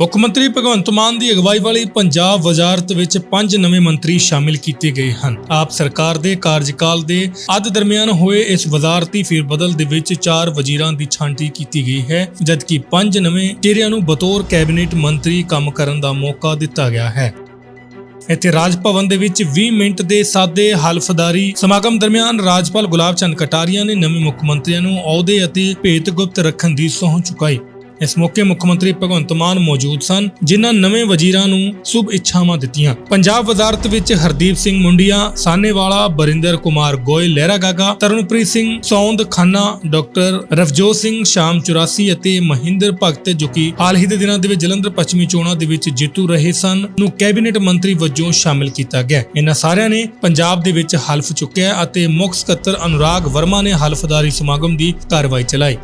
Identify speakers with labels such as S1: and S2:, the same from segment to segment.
S1: ਮੁੱਖ ਮੰਤਰੀ ਭਗਵੰਤ ਮਾਨ ਦੀ ਅਗਵਾਈ ਵਾਲੀ ਪੰਜਾਬ ਵਜ਼ਾਰਤ ਵਿੱਚ ਪੰਜ ਨਵੇਂ ਮੰਤਰੀ ਸ਼ਾਮਿਲ ਕੀਤੇ ਗਏ ਹਨ। ਆਪ ਸਰਕਾਰ ਦੇ ਕਾਰਜਕਾਲ ਦੇ ਅੱਧ ਦਰਮਿਆਨ ਹੋਏ ਇਸ ਵਜ਼ਾਰਤੀ ਫੇਰਬਦਲ ਦੇ ਵਿੱਚ ਚਾਰ ਵਜ਼ੀਰਾਂ ਦੀ ਛਾਂਟੀ ਕੀਤੀ ਗਈ ਹੈ, ਜਦਕਿ ਪੰਜ ਨਵੇਂ ਚਿਹਰਿਆਂ ਨੂੰ ਬਤੌਰ ਕੈਬਨਿਟ ਮੰਤਰੀ ਕੰਮ ਕਰਨ ਦਾ ਮੌਕਾ ਦਿੱਤਾ ਗਿਆ ਹੈ। ਇੱਥੇ ਰਾਜ ਭਵਨ ਦੇ ਵਿੱਚ 20 ਮਿੰਟ ਦੇ ਸਾਦੇ ਹਲਫਦਾਰੀ ਸਮਾਗਮ ਦਰਮਿਆਨ ਰਾਜਪਾਲ ਗੁਲਾਬ ਚੰਦ ਕਟਾਰੀਆ ਨੇ ਨਵੇਂ ਮੁੱਖ ਮੰਤਰੀਆਂ ਨੂੰ ਅਹੁਦੇ ਅਤੇ ਭੇਤ ਗੁਪਤ ਰੱਖਣ ਦੀ ਸਹੁੰ ਚੁਕਾਈ। ਇਸ ਮੌਕੇ ਮੁੱਖ ਮੰਤਰੀ ਭਗਵੰਤ ਮਾਨ ਮੌਜੂਦ ਸਨ, ਜਿਨ੍ਹਾਂ ਨਵੇਂ ਵਜ਼ੀਰਾਂ ਨੂੰ ਸ਼ੁਭ ਇੱਛਾਵਾਂ ਦਿੱਤੀਆਂ। ਪੰਜਾਬ ਵਜ਼ਾਰਤ ਵਿੱਚ ਹਰਦੀਪ ਸਿੰਘ ਮੁੰਡੀਆਂ ਸਾਨੇਵਾਲਾ ਬਰਿੰਦਰ ਕੁਮਾਰ ਗੋਇਲ, ਲਹਿਰਾ ਗਾਗਾ ਤਰਨਪ੍ਰੀਤ ਸਿੰਘ, ਸੌਂਦ ਖਾਨਾ, ਡਾਕਟਰ ਰਫਜੋਤ ਸਿੰਘ, ਸ਼ਾਮ 84 ਅਤੇ ਮਹਿੰਦਰ ਭਗਤ, ਜੋ ਕਿ ਹਾਲ ਹੀ ਦੇ ਦਿਨਾਂ ਦੇ ਵਿੱਚ ਜਲੰਧਰ ਪੱਛਮੀ ਚੋਣਾਂ ਦੇ ਵਿੱਚ ਜੇਤੂ ਰਹੇ ਸਨ, ਨੂੰ ਕੈਬਨਿਟ ਮੰਤਰੀ ਵਜੋਂ ਸ਼ਾਮਿਲ ਕੀਤਾ ਗਿਆ। ਇਹਨਾਂ ਸਾਰਿਆਂ ਨੇ ਪੰਜਾਬ ਦੇ ਵਿੱਚ ਹਲਫ ਚੁੱਕਿਆ ਅਤੇ ਮੁੱਖ ਸਕੱਤਰ ਅਨੁਰਾਗ ਵਰਮਾ ਨੇ ਹਲਫਦਾਰੀ ਸਮਾਗਮ ਦੀ ਕਾਰਵਾਈ ਚਲਾਈ।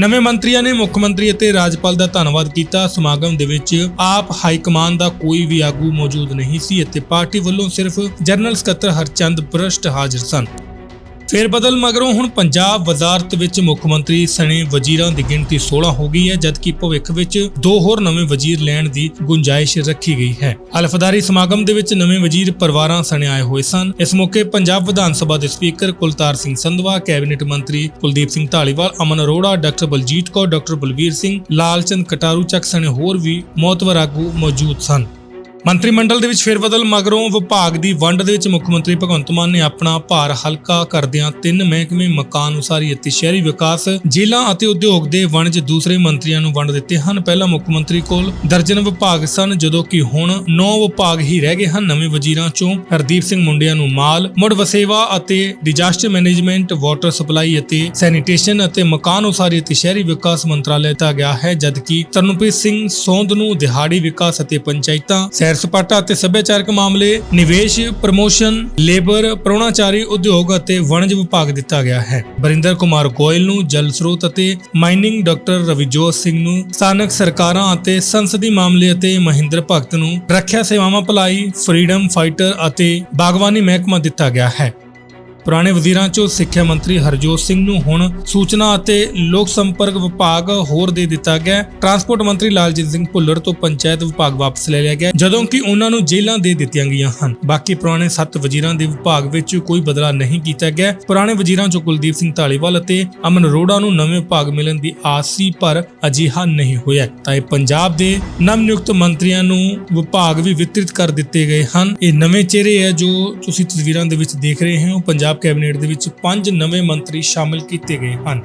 S1: ਨਵੇਂ ਮੰਤਰੀਆਂ ਨੇ ਮੁੱਖ ਮੰਤਰੀ ਅਤੇ ਰਾਜਪਾਲ ਦਾ ਧੰਨਵਾਦ ਕੀਤਾ। ਸਮਾਗਮ ਦੇ ਵਿੱਚ ਆਪ ਹਾਈ ਕਮਾਨ ਦਾ ਕੋਈ ਵੀ ਆਗੂ ਮੌਜੂਦ ਨਹੀਂ ਸੀ ਅਤੇ ਪਾਰਟੀ ਵੱਲੋਂ ਸਿਰਫ ਜਨਰਲ ਸਕੱਤਰ ਹਰਚੰਦ ਪ੍ਰਸ਼ਟ ਹਾਜ਼ਰ ਸਨ। ਫੇਰ ਬਦਲ, ਮਗਰੋਂ ਹੁਣ ਪੰਜਾਬ ਵਜ਼ਾਰਤ ਵਿੱਚ ਮੁੱਖ ਮੰਤਰੀ ਸਣੇ ਵਜ਼ੀਰਾਂ ਦੀ ਗਿਣਤੀ 16 ਹੋ ਗਈ ਹੈ, ਜਦਕਿ ਭਵਿੱਖ ਵਿੱਚ ਦੋ ਹੋਰ ਨਵੇਂ ਵਜ਼ੀਰ ਲੈਣ ਦੀ ਗੁੰਜਾਇਸ਼ ਰੱਖੀ ਗਈ ਹੈ। ਹਲਫਦਾਰੀ ਸਮਾਗਮ ਦੇ ਵਿੱਚ ਨਵੇਂ ਵਜ਼ੀਰ ਪਰਿਵਾਰਾਂ ਸਣੇ ਆਏ ਹੋਏ ਸਨ। ਇਸ ਮੌਕੇ ਪੰਜਾਬ ਵਿਧਾਨ ਸਭਾ ਦੇ ਸਪੀਕਰ ਕੁਲਤਾਰ ਸਿੰਘ ਸੰਧਵਾ, ਕੈਬਨਿਟ ਮੰਤਰੀ ਕੁਲਦੀਪ ਸਿੰਘ ਢਾਲੀਵਾਲ ਅਮਨ ਅਰੋੜਾ, ਡਾਕਟਰ ਬਲਜੀਤ ਕੌਰ, ਡਾਕਟਰ ਬਲਬੀਰ ਸਿੰਘ, ਲਾਲਚੰਦ ਕਟਾਰੂ ਚੱਕ ਸਣੇ ਹੋਰ ਵੀ ਮੌਤਵਰ ਆਗੂ ਮੌਜੂਦ ਸਨ। ਮੰਤਰੀ ਮੰਡਲ ਦੇ ਵਿੱਚ ਫੇਰਬਦਲ ਮਗਰੋਂ ਵਿਭਾਗ ਦੀ ਵੰਡ ਦੇ ਵਿੱਚ ਮੁੱਖ ਮੰਤਰੀ ਭਗਵੰਤ ਮਾਨ ਨੇ ਆਪਣਾ ਭਾਰ ਹਲਕਾ ਕਰਦਿਆਂ ਤਿੰਨ ਮਹਿਕਮੇ ਮਕਾਨ ਉਸਾਰੀ ਅਤੇ ਸ਼ਹਿਰੀ ਵਿਕਾਸ, ਜ਼ਿਲ੍ਹਾ ਅਤੇ ਉਦਯੋਗ ਦੇ ਵਣਜ ਦੂਸਰੇ ਮੰਤਰੀਆਂ ਨੂੰ ਵੰਡ ਦਿੱਤੇ ਹਨ। ਪਹਿਲਾਂ ਮੁੱਖ ਮੰਤਰੀ ਕੋਲ ਦਰਜਨ ਵਿਭਾਗ ਸਨ, ਜਦੋਂ ਕਿ ਹੁਣ 9 ਵਿਭਾਗ ਹੀ ਰਹਿ ਗਏ ਹਨ। ਨਵੇਂ ਵਜ਼ੀਰਾਂ ਚੋਂ ਹਰਦੀਪ ਸਿੰਘ ਮੁੰਡਿਆਂ ਨੂੰ ਮਾਲ, ਮੁੜ ਵਸੇਵਾ ਅਤੇ ਡਿਜ਼ਾਸਟਰ ਮੈਨੇਜਮੈਂਟ, ਵਾਟਰ ਸਪਲਾਈ ਅਤੇ ਸੈਨੀਟੇਸ਼ਨ ਅਤੇ ਮਕਾਨ ਉਸਾਰੀ ਅਤੇ ਸ਼ਹਿਰੀ ਵਿਕਾਸ ਮੰਤਰਾਲੇ ਦਿੱਤਾ ਗਿਆ ਹੈ, ਜਦਕਿ ਤਰਨਪ੍ਰੀਤ ਸਿੰਘ ਸੌਂਦ ਨੂੰ ਦਿਹਾੜੀ ਵਿਕਾਸ ਅਤੇ ਪੰਚਾਇਤਾਂ ਸੈਰ ਸਪਾਟਾ ਅਤੇ ਸੱਭਿਆਚਾਰਕ ਮਾਮਲੇ, ਨਿਵੇਸ਼, ਪ੍ਰਮੋਸ਼ਨ, ਲੇਬਰ, ਪ੍ਰੋਣਾਚਾਰੀ, ਉਦਯੋਗ ਅਤੇ ਵਣਜ ਵਿਭਾਗ ਦਿੱਤਾ ਗਿਆ ਹੈ। ਬਰਿੰਦਰ ਕੁਮਾਰ ਗੋਇਲ ਨੂੰ ਜਲ ਸਰੋਤ ਅਤੇ ਮਾਈਨਿੰਗ ਡਾਕਟਰ ਰਵਿਜੋਤ ਸਿੰਘ ਨੂੰ ਸਥਾਨਕ ਸਰਕਾਰਾਂ ਅਤੇ ਸੰਸਦੀ ਮਾਮਲੇ ਅਤੇ ਮਹਿੰਦਰ ਭਗਤ ਨੂੰ ਰੱਖਿਆ ਸੇਵਾਵਾਂ ਭਲਾਈ, ਫਰੀडम ਫਾਈਟਰ ਅਤੇ ਬਾਗਵਾਨੀ ਮਹਿਕਮਾ ਦਿੱਤਾ ਗਿਆ ਹੈ। ਪੁਰਾਣੇ ਵਜ਼ੀਰਾਂ ਚੋਂ ਸਿੱਖਿਆ ਮੰਤਰੀ ਹਰਜੋਤ ਸਿੰਘ ਨੂੰ ਹੁਣ ਸੂਚਨਾ ਅਤੇ ਲੋਕ ਸੰਪਰਕ ਵਿਭਾਗ ਹੋਰ ਦੇ ਦਿੱਤਾ ਗਿਆ ਟਰਾਂਸਪੋਰਟ ਮੰਤਰੀ ਲਾਲਜੀਤ ਸਿੰਘ ਭੁੱਲਰ ਤੋਂ ਪੰਚਾਇਤ ਵਿਭਾਗ ਵਾਪਸ ਲੈ ਲਿਆ ਗਿਆ ਜਦੋਂ ਕਿ ਉਹਨਾਂ ਨੂੰ ਜੇਲ੍ਹਾਂ ਦੇ ਦਿੱਤੀਆਂ ਗਈਆਂ ਹਨ। ਬਾਕੀ ਪੁਰਾਣੇ ਸੱਤ ਵਜ਼ੀਰਾਂ ਦੇ ਵਿਭਾਗ ਵਿੱਚ ਕੋਈ ਬਦਲਾਅ ਨਹੀਂ ਕੀਤਾ ਗਿਆ ਪੁਰਾਣੇ ਵਜ਼ੀਰਾਂ ਚੋਂ ਕੁਲਦੀਪ ਸਿੰਘ ਢਾਲੀਵਾਲ ਅਤੇ ਅਮਨ ਅਰੋੜਾ ਨੂੰ ਨਵੇਂ ਵਿਭਾਗ ਮਿਲਣ ਦੀ ਆਸ ਸੀ, ਪਰ ਅਜਿਹਾ ਨਹੀਂ ਹੋਇਆ ਤਾਂ ਇਹ ਪੰਜਾਬ ਦੇ ਨਵ ਨਿਯੁਕਤ ਮੰਤਰੀਆਂ ਨੂੰ ਵਿਭਾਗ ਵੀ ਵਿਤਰਿਤ ਕਰ ਦਿੱਤੇ ਗਏ ਹਨ। ਇਹ ਨਵੇਂ ਚਿਹਰੇ ਹੈ ਜੋ ਤੁਸੀਂ ਤਸਵੀਰਾਂ ਦੇ ਵਿੱਚ ਦੇਖ ਰਹੇ ਹੋ। ਪੰਜਾਬ ਪੰਜਾਬ ਕੈਬਨਿਟ ਦੇ ਵਿੱਚ ਪੰਜ ਨਵੇਂ ਮੰਤਰੀ ਸ਼ਾਮਿਲ ਕੀਤੇ ਗਏ ਹਨ।